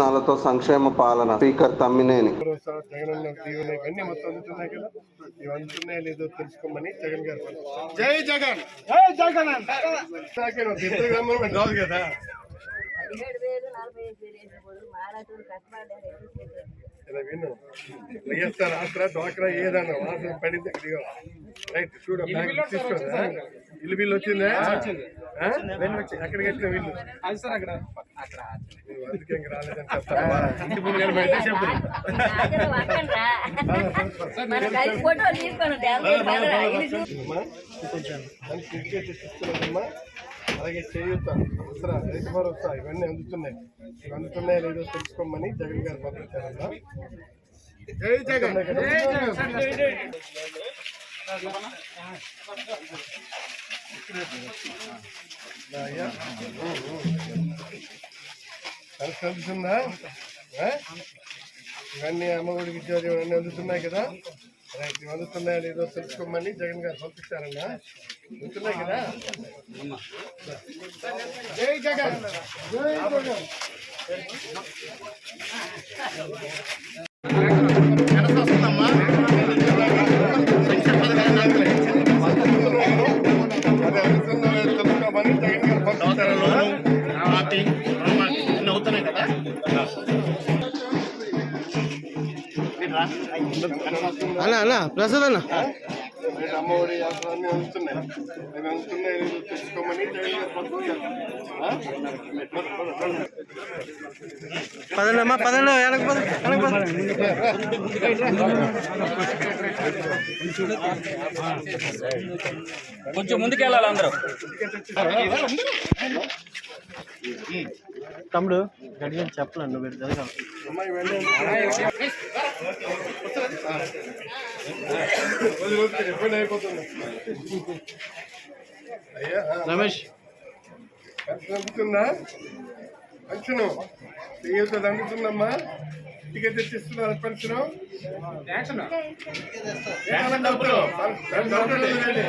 నవరత్నాలతో సంక్షేమ పాలన స్పీకర్ తమ్మినేని. జై జగన్! జై జగన్ రాదు కదా. ఇలా విను? వైఎస్ఆర్ ఆసరా డ్వాక్రా ఏదన్నా వాసన పడింది ఇదిగో. రైట్ చూడు బ్యాగ్ తీసుకోదా ఇల్లు బిల్లు వచ్చిందా? ఎక్కడికి వచ్చిన వీళ్ళు అందుకే రాలేదని? అలాగే చేయూత. అవసరా రైతు భరోసా ఇవన్నీ అందుతున్నాయి. ఇవి అందుతున్నాయో లేదో తెలుసుకోమని జగన్ గారు అయ్యా కలిసి? ఇవన్నీ అమ్మఒడి విద్యార్థి ఇవన్నీ అందుతున్నాయి కదా? రైట్ ఇవి అందుతున్నాయో తెలుసుకోమని జగన్ గారు పంపించారన్నా. అందుతున్నాయి కదా? జై జగన్! జై జగన్! అన్న అన్న ప్రసాద్ అన్న. అమ్మఒడి అవసరాన్ని అవి? పదండి అమ్మా పదండి వెనక పద వెనక పద. కొంచెం ముందుకెళ్ళాలి అందరూ. తమ్ముడు గడిగా చెప్పలేండి నువ్వు జరగాలి. రమేష్. అందుతుందా పెన్షన్ టికెట్ అందుతుందమ్మా టికెట్ తెచ్చిస్తున్నారు పెన్షన్ డబ్బులు లేదండి.